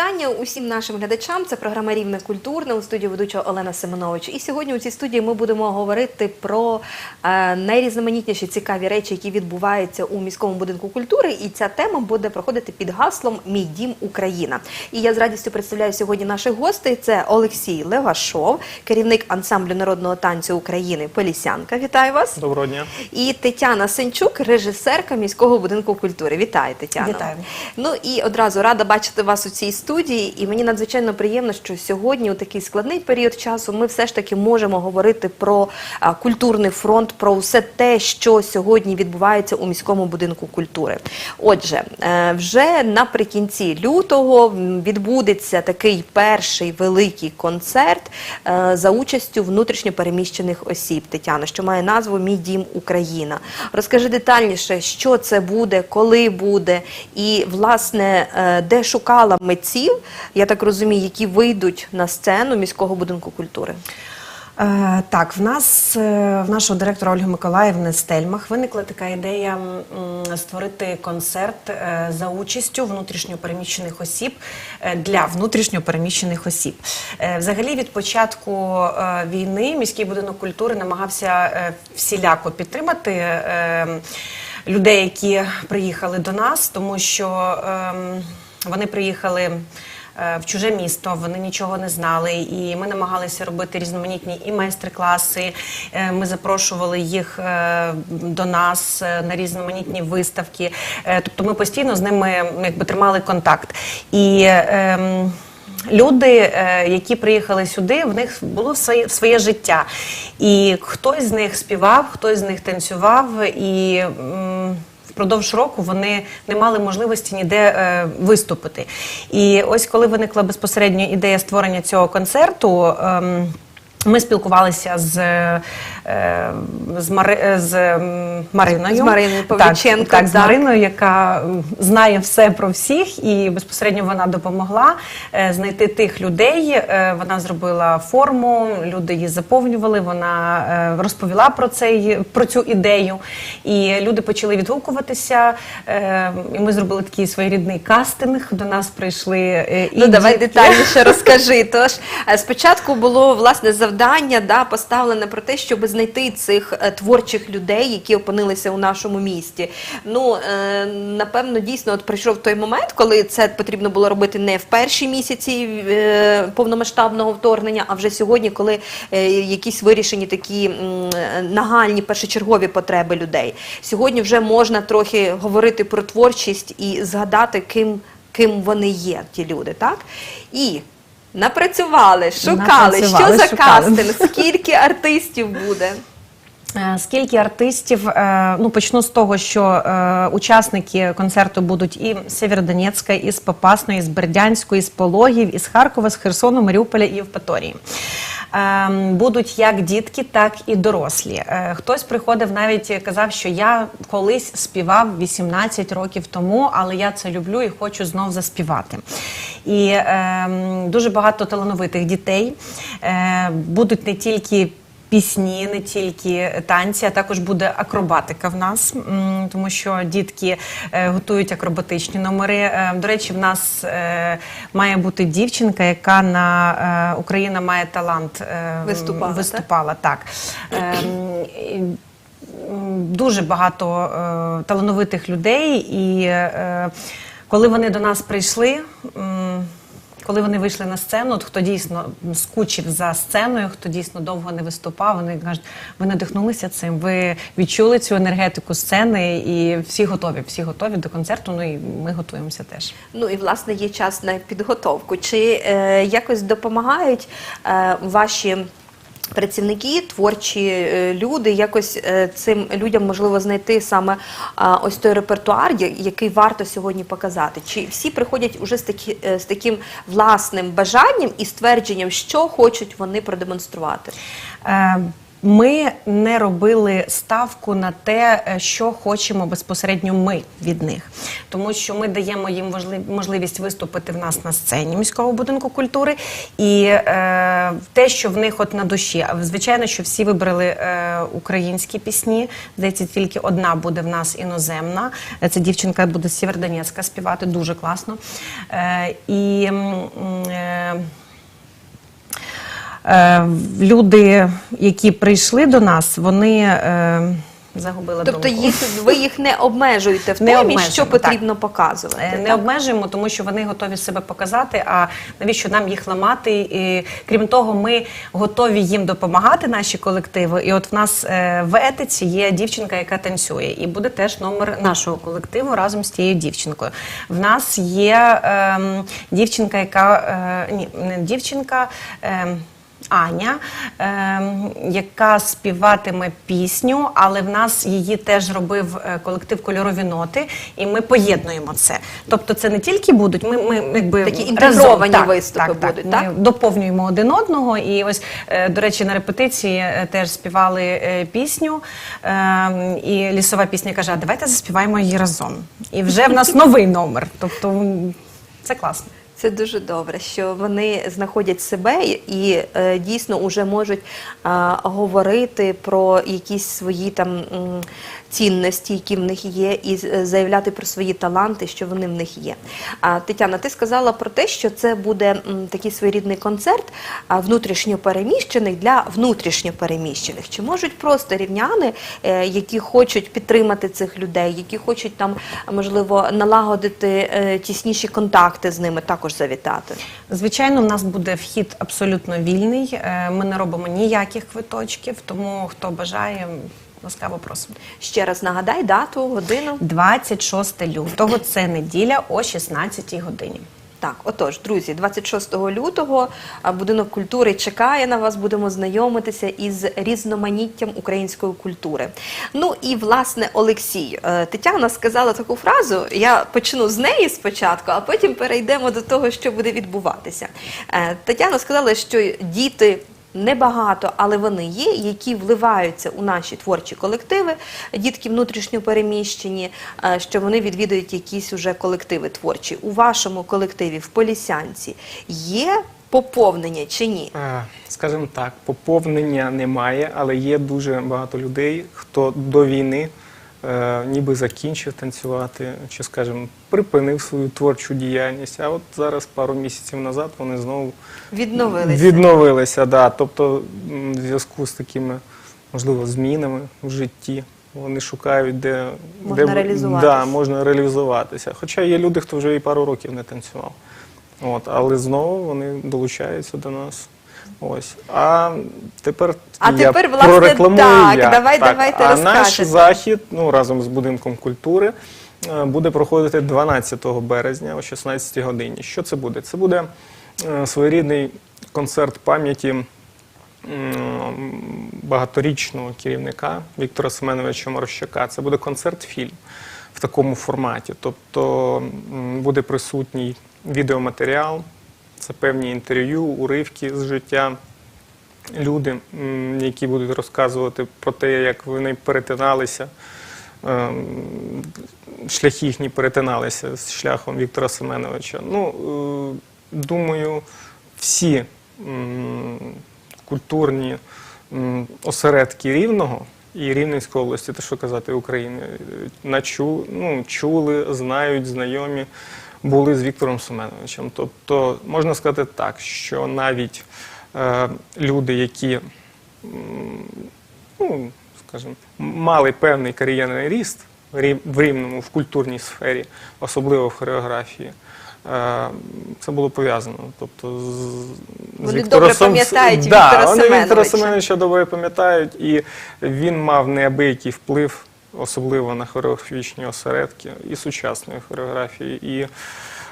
вітання усім нашим глядачам. Це програма Рівне культурне у студії ведуча Олена Семенович. І сьогодні у цій студії ми будемо говорити про е, найрізноманітніші цікаві речі, які відбуваються у міському будинку культури. І ця тема буде проходити під гаслом Мій дім Україна. І я з радістю представляю сьогодні наших гостей. Це Олексій Левашов, керівник ансамблю народного танцю України Полісянка. Вітаю вас. Доброго дня. І Тетяна Сенчук, режисерка міського будинку культури. Вітаю, Тетяна. Вітаю. Ну і одразу рада бачити вас у цій студії. І мені надзвичайно приємно, що сьогодні, у такий складний період часу, ми все ж таки можемо говорити про а, культурний фронт, про все те, що сьогодні відбувається у міському будинку культури. Отже, е, вже наприкінці лютого відбудеться такий перший великий концерт е, за участю внутрішньо переміщених осіб. Тетяна, що має назву Мій дім Україна. Розкажи детальніше, що це буде, коли буде, і власне е, де шукала митців, я так розумію, які вийдуть на сцену міського будинку культури. Е, Так, в нас е, в нашого директора Ольги Миколаївни Стельмах виникла така ідея створити концерт е, за участю внутрішньопереміщених осіб для внутрішньопереміщених осіб. Взагалі, від початку війни міський будинок культури намагався всіляко підтримати. Людей, які приїхали до нас, тому що ем, вони приїхали е, в чуже місто, вони нічого не знали, і ми намагалися робити різноманітні і майстер-класи. Е, Ми запрошували їх е, до нас на різноманітні виставки. Тобто ми постійно з ними якби тримали контакт. І ем, Люди, які приїхали сюди, в них було своє, своє життя. І хтось з них співав, хтось з них танцював, і м, впродовж року вони не мали можливості ніде е, виступити. І ось коли виникла безпосередньо ідея створення цього концерту. ем, ми спілкувалися з, е, з, Мари, з Мариною. З Мариною Павліченко, Так, так, з. Мариною, яка знає все про всіх, і безпосередньо вона допомогла е, знайти тих людей. Е, Вона зробила форму, люди її заповнювали. Вона е, розповіла про цей про цю ідею, і люди почали відгукуватися. Е, І ми зробили такий своєрідний кастинг. До нас прийшли е, і Ну, давай детальніше розкажи. Тож е, спочатку було власне завдання да, поставлене про те, щоб знайти цих е, творчих людей, які опинилися у нашому місті. Ну е, напевно, дійсно, от прийшов той момент, коли це потрібно було робити не в перші місяці е, повномасштабного вторгнення, а вже сьогодні, коли е, якісь вирішені такі м, е, нагальні першочергові потреби людей. Сьогодні вже можна трохи говорити про творчість і згадати, ким ким вони є, ті люди, так? І напрацювали, шукали, Напрацювали, що за шукали. кастинг, скільки артистів буде. Е, Скільки артистів? Е, Ну почну з того, що е, учасники концерту будуть і з Сєвєродонецька, і з Попасної, і з Бердянської, і з Пологів, і з Харкова, з Херсону, Маріуполя і Євпаторії. Будуть як дітки, так і дорослі. Хтось приходив навіть казав, що я колись співав 18 років тому, але я це люблю і хочу знов заспівати. І е, дуже багато талановитих дітей е, будуть не тільки пісні, не тільки танці, а також буде акробатика в нас, тому що дітки е, готують акробатичні номери. Е, До речі, в нас е, має бути дівчинка, яка на Україна має талант Виступала, виступала так. Ем, Дуже багато талановитих людей, і коли вони до нас прийшли, коли вони вийшли на сцену, от хто дійсно скучив за сценою, хто дійсно довго не виступав, вони кажуть, ви надихнулися цим, ви відчули цю енергетику сцени, і всі готові, всі готові до концерту. Ну і ми готуємося теж. Ну і власне є час на підготовку. Чи е, якось допомагають е, ваші працівники, творчі е, люди, якось е, цим людям можливо знайти саме ось той репертуар, який варто сьогодні показати? Чи всі приходять уже з, такі, е, з таким власним бажанням і ствердженням, що хочуть вони продемонструвати? Ми не робили ставку на те, е, що хочемо безпосередньо ми від них, тому що ми даємо їм можливість виступити в нас на сцені міського будинку культури, і е, те, що в них от на душі. Звичайно, що всі вибрали е, українські пісні. Здається, тільки одна буде в нас іноземна. Е, Це дівчинка буде з Сєвєродонецька співати дуже класно. Е, і Е, люди, які прийшли до нас, вони е, загубили Тобто думку. їх ви їх не обмежуєте в Не темі, обмежуємо, що потрібно показувати. Е, Не так? обмежуємо, тому що вони готові себе показати. А навіщо нам їх ламати? І, крім того, ми готові їм допомагати, наші колективи. І от в нас е, в етиці є дівчинка, яка танцює, і буде теж номер нашого колективу разом з тією дівчинкою. В нас є ем, дівчинка, яка е, ні, не дівчинка. ем, Аня, ем, яка співатиме пісню, але в нас її теж робив е, колектив Кольорові ноти, і ми поєднуємо це. Тобто, це не тільки будуть, ми, ми якби Такі разом, інтегровані так, виступи так, будуть, так? так? Ми доповнюємо один одного. І ось, е, до речі, на репетиції е, теж співали пісню, ем, і лісова пісня каже: а давайте заспіваємо її разом. І вже в нас новий номер. Тобто це класно. Це дуже добре, що вони знаходять себе і е, дійсно вже можуть е, говорити про якісь свої там цінності, які в них є, і заявляти про свої таланти, що вони в них є. А Тетяна, ти сказала про те, що це буде м, такий своєрідний концерт внутрішньопереміщених для внутрішньопереміщених. Чи можуть просто рівняни, е, які хочуть підтримати цих людей, які хочуть там можливо налагодити е, тісніші контакти з ними, також завітати? Звичайно, в нас буде вхід абсолютно вільний. Е, Ми не робимо ніяких квиточків, тому хто бажає, ласкаво просимо. Ще раз нагадай дату, годину. 26 лютого це неділя о 16 годині. Так, отож, друзі, 26 лютого будинок культури чекає на вас. Будемо знайомитися із різноманіттям української культури. Ну і власне Олексій, е, Тетяна сказала таку фразу. Я почну з неї спочатку, а потім перейдемо до того, що буде відбуватися. Е, Тетяна сказала, що діти. Небагато, але вони є, які вливаються у наші творчі колективи, дітки внутрішньо переміщені, е, що вони відвідують якісь уже колективи творчі. У вашому колективі в Полісянці є поповнення чи ні? Е, Скажімо так, поповнення немає, але є дуже багато людей, хто до війни е, ніби закінчив танцювати, чи, скажімо, припинив свою творчу діяльність. А от зараз, пару місяців назад, вони знову Відновилися. відновилися. Да. Тобто, м, в зв'язку з такими, можливо, змінами в житті. Вони шукають, де, Можна де реалізуватися. Да, можна реалізуватися. Хоча є люди, хто вже і пару років не танцював. От, але знову вони долучаються до нас. Ось. А тепер, А я тепер, власне, прорекламую так, я. давай- давайте а наш захід ну, разом з будинком культури е, буде проходити 12 березня о 16 годині. Що це буде? Це буде е, своєрідний концерт пам'яті багаторічного керівника Віктора Семеновича Морощака. Це буде концерт-фільм в такому форматі. Тобто буде присутній відеоматеріал, це певні інтерв'ю, уривки з життя. Люди, які будуть розказувати про те, як вони перетиналися, ем, шляхи їхні перетиналися з шляхом Віктора Семеновича. Ну, е, думаю, всі культурні осередки Рівного і Рівненської області, те, що казати України, е, начу, ну, чули, знають, знайомі були з Віктором Семеновичем. Тобто, можна сказати так, що навіть е, люди, які ну, скажімо, мали певний кар'єрний ріст в Рівному в культурній сфері, особливо в хореографії. е, Це було пов'язано. Тобто, з, з Вони Віктором добре Сем- пам'ятають да, Віктора вони Віктора Семеновича. Семеновича добре пам'ятають, і він мав неабиякий вплив, особливо на хореографічні осередки і сучасної хореографії, і,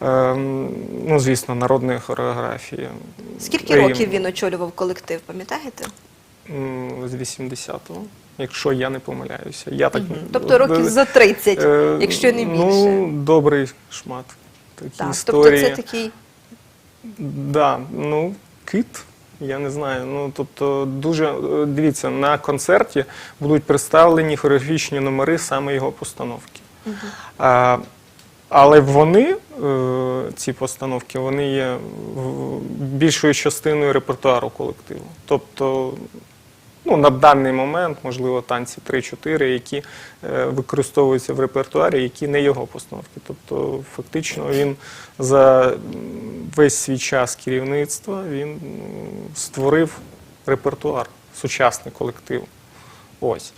ем, ну, звісно, народної хореографії. Скільки років він очолював колектив, пам'ятаєте? З 80-го, якщо я не помиляюся. Я так, Тобто років за 30, Е, якщо не більше. Ну, добрий шмат. Такі так, історії. тобто це такий Да, ну, кит, Я не знаю. Ну тобто, дуже е, дивіться, на концерті будуть представлені хореографічні номери саме його постановки. А, але вони, е, ці постановки, вони є більшою частиною репертуару колективу. Тобто, ну, на даний момент, можливо, танці 3-4, які е, використовуються в репертуарі, які не його постановки. Тобто, фактично, він за весь свій час керівництва він створив репертуар, сучасний колектив. Ось.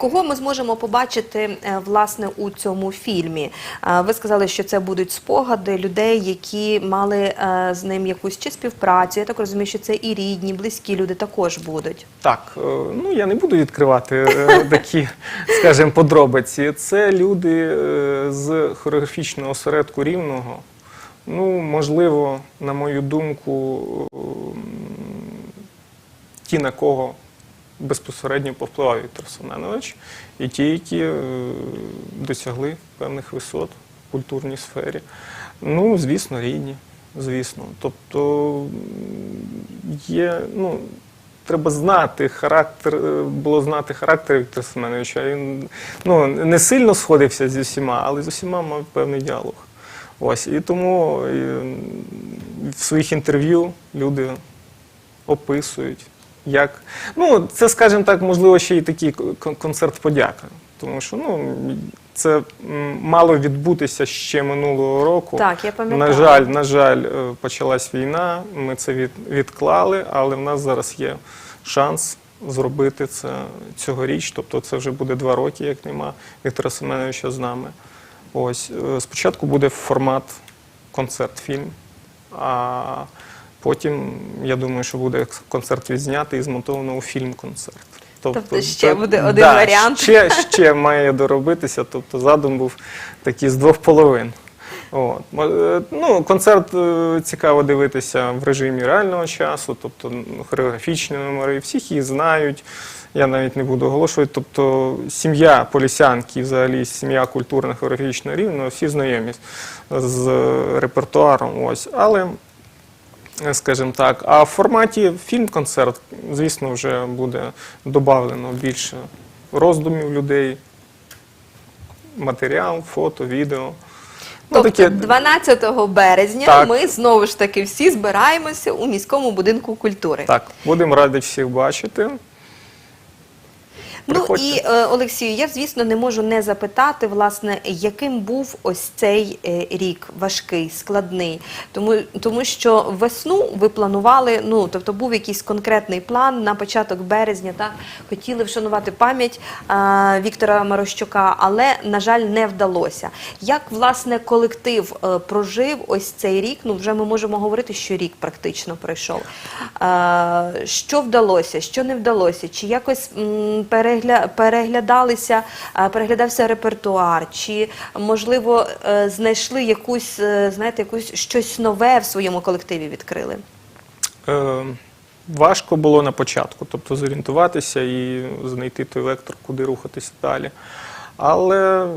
Кого ми зможемо побачити е, власне у цьому фільмі? Е, Ви сказали, що це будуть спогади людей, які мали е, з ним якусь чи співпрацю. Я так розумію, що це і рідні, близькі люди також будуть. Так, ну я не буду відкривати такі, скажімо, подробиці. Це люди з хореографічного осередку рівного. Ну, можливо, на мою думку, ті, на кого безпосередньо повпливав Віктор Семенович, і ті, які е, досягли певних висот в культурній сфері. Ну, звісно, рідні, звісно. Тобто є, ну, треба знати характер, е, було знати характер Віктора Семеновича. Він ну, не сильно сходився зі всіма, але з усіма мав певний діалог. Ось. І тому е, в своїх інтерв'ю люди описують, як. Ну, це, скажімо так, можливо, ще й такий концерт подяка. Тому що ну, це мало відбутися ще минулого року. Так, я пам'ятаю. На жаль, на жаль, е, почалась війна, ми це від, відклали, але в нас зараз є шанс зробити це цьогоріч. Тобто це вже буде два роки, як нема Віктора Семеновича з нами. Ось е, спочатку буде формат концерт-фільм, а потім я думаю, що буде концерт відзнятий і змонтовано у фільм-концерт. Тобто ще буде один варіант. Ще, ще має доробитися. Тобто задум був такий з двох половин. От. Е, Ну, концерт е, цікаво дивитися в режимі реального часу, тобто хореографічні номери, всіх їх знають. Я навіть не буду оголошувати. Тобто сім'я Полісянки, взагалі сім'я культурна хореографічна рівна, всі знайомі з- репертуаром. Ось. Але скажімо так. А в форматі фільм-концерт, звісно, вже буде додавлено більше роздумів людей, матеріал, фото, відео. Ну, Тобто, 12 березня Так. ми знову ж таки всі збираємося у міському будинку культури. Так, будемо раді всіх бачити. Ну і е, Олексію, я звісно не можу не запитати, власне, яким був ось цей е, рік важкий, складний, тому, тому що весну ви планували. Ну тобто був якийсь конкретний план на початок березня. Так хотіли вшанувати пам'ять е, Віктора Марощука, але на жаль, не вдалося. Як власне колектив е, прожив ось цей рік? Ну вже ми можемо говорити, що рік практично пройшов. Е, що вдалося, що не вдалося? Чи якось м, перегля... переглядалися, е, переглядався репертуар? Чи можливо е, знайшли якусь, е, знаєте, якусь щось нове в своєму колективі відкрили? Е, важко було на початку, тобто зорієнтуватися і знайти той вектор, куди рухатися далі. Але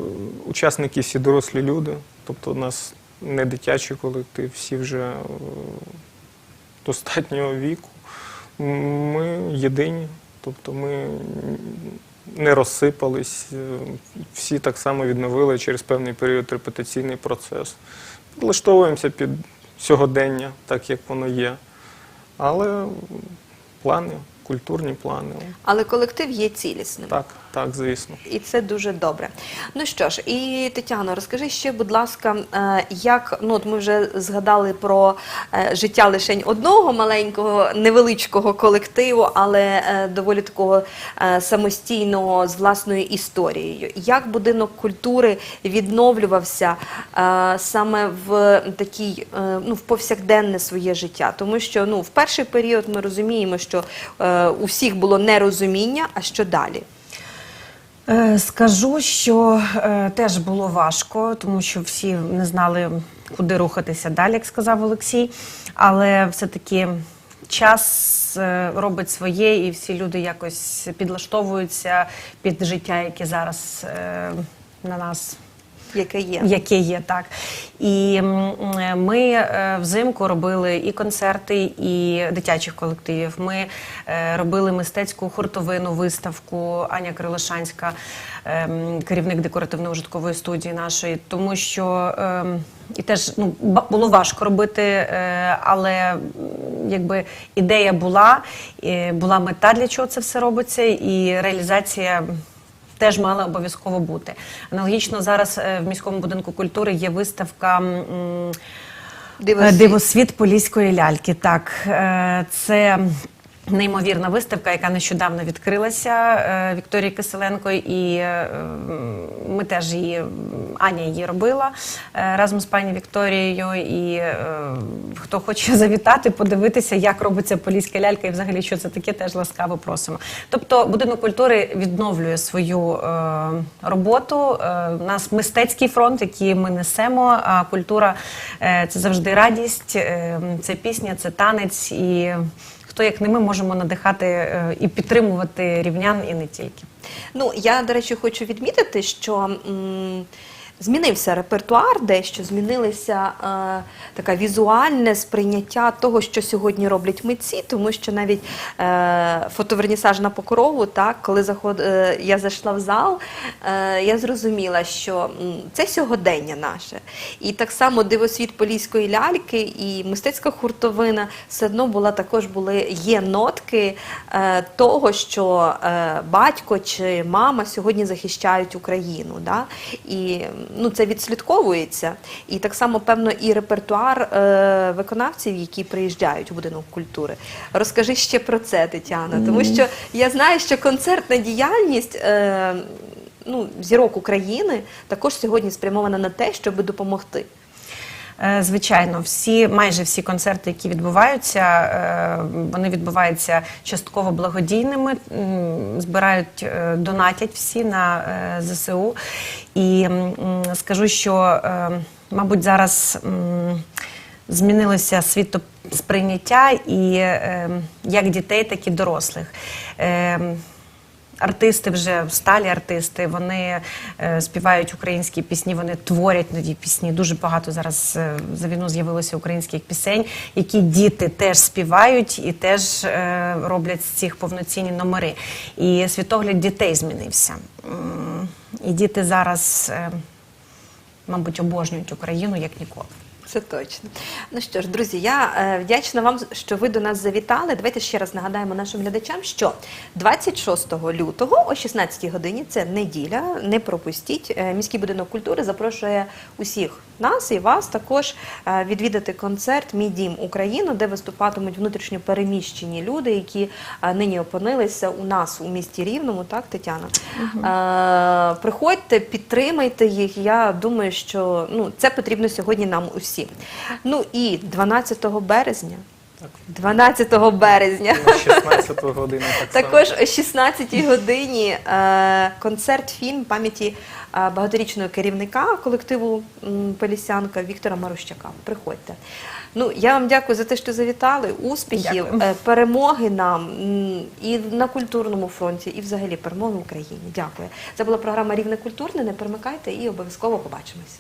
учасники всі дорослі люди, тобто у нас не дитячий колектив, всі вже достатнього віку. Ми єдині, тобто ми не розсипались, е, всі так само відновили через певний період репетиційний процес. Підлаштовуємося під сьогодення, так як воно є. Але плани, культурні плани. Але колектив є цілісним. Так, так, звісно. І це дуже добре. Ну що ж, і Тетяно, розкажи ще, будь ласка, е, як ну от ми вже згадали про е, життя лише одного маленького невеличкого колективу, але е, доволі такого самостійного з власною історією. Як будинок культури відновлювався саме в такій, ну в повсякденне своє життя? Тому що ну в перший період ми розуміємо, що у всіх було нерозуміння, а що далі? Е, Скажу, що е, теж було важко, тому що всі не знали, куди рухатися далі, як сказав Олексій. Але все-таки час е, робить своє, і всі люди якось підлаштовуються під життя, яке зараз на нас яке є. Яке є, так. І ми е, взимку робили і концерти, і дитячих колективів. Ми е, робили мистецьку хуртовину, виставку Аня Крилошанська, керівник декоративно-ужиткової студії нашої, тому що і теж ну, було важко робити, е, але якби ідея була, була мета, для чого це все робиться, і реалізація теж мала обов'язково бути. Аналогічно зараз е, в міському будинку культури є виставка. Дивосвіт. Е, Дивосвіт поліської ляльки. Так, е, це неймовірна виставка, яка нещодавно відкрилася е, Вікторії Киселенко, і е, ми теж її, Аня її робила е, разом з пані Вікторією. І хто хоче завітати, подивитися, як робиться поліська лялька і взагалі що це таке, теж ласкаво просимо. Тобто будинок культури відновлює свою роботу. У нас мистецький фронт, який ми несемо. А культура це завжди радість, це пісня, це танець. І хто як не ми можемо надихати е, і підтримувати рівнян і не тільки. Ну, я, до речі, хочу відмітити, що м, змінився репертуар, дещо змінилося е, таке візуальне сприйняття того, що сьогодні роблять митці, тому що навіть е, фотовернісаж на покрову, так, коли заход, е, я зайшла в зал, е, я зрозуміла, що це сьогодення наше. І так само дивосвіт поліської ляльки і мистецька хуртовина все одно була також були є нотки е, того, що е, батько чи мама сьогодні захищають Україну. Да? І ну, це відслідковується. І так само, певно, і репертуар е, виконавців, які приїжджають у будинок культури. Розкажи ще про це, Тетяна, тому що я знаю, що концертна діяльність. Е, Ну, зірок України також сьогодні спрямована на те, щоб допомогти. Е, Звичайно, всі майже всі концерти, які відбуваються, е, вони відбуваються частково благодійними, збирають, е, донатять всі на ЗСУ. І скажу, що, мабуть, зараз. Змінилося світосприйняття і як дітей, так і дорослих. Артисти вже сталі артисти, вони е, співають українські пісні, вони творять нові пісні. Дуже багато зараз е, за війну з'явилося українських пісень, які діти теж співають і теж е, роблять з цих повноцінні номери. І світогляд дітей змінився. І діти зараз, мабуть, обожнюють Україну як ніколи. Це точно. Ну що ж, друзі, я е, вдячна вам, що ви до нас завітали. Давайте ще раз нагадаємо нашим глядачам, що 26 лютого о 16 годині, це неділя, не пропустіть. е, Міський будинок культури запрошує усіх нас і вас також е, відвідати концерт Мій дім Україну, де виступатимуть внутрішньо переміщені люди, які нині опинилися у нас у місті Рівному. Так, Тетяна? Приходьте, підтримайте їх. Я думаю, що ну, це потрібно сьогодні нам усім. Ну і 12 березня. Так. 12 березня. 16 годину так. Також о 16 годині е, концерт-фільм пам'яті е, багаторічного керівника колективу Полісянка Віктора Марущака. Приходьте. Ну, я вам дякую за те, що завітали. Успіхів, Дякую. е, перемоги нам і на культурному фронті, і взагалі перемоги в Україні. Дякую. Це була програма Рівне культурне. Не перемикайте і обов'язково побачимось.